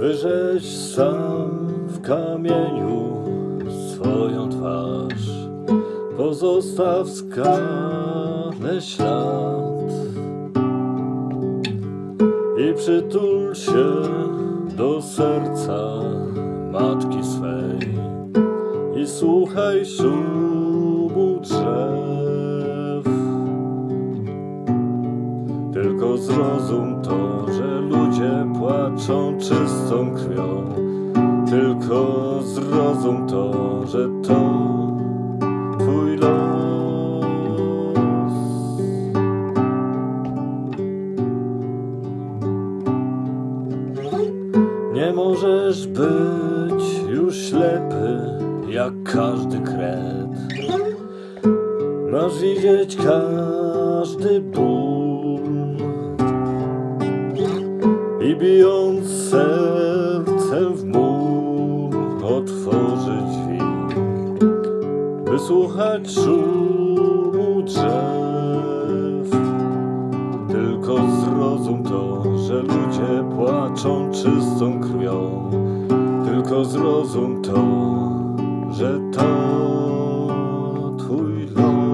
Wyrzeź sam w kamieniu swoją twarz, pozostaw skalę ślad i przytul się do serca matki swej i słuchaj szum. Tylko zrozum to, że ludzie płaczą czystą krwią. Tylko zrozum to, że to twój los. Nie możesz być już ślepy jak każdy kret. Masz widzieć każdy ból i bijąc sercem w mur otworzy drzwi, wysłuchać szumu drzew. Tylko zrozum to, że ludzie płaczą czystą krwią. Tylko zrozum to, że to twój los.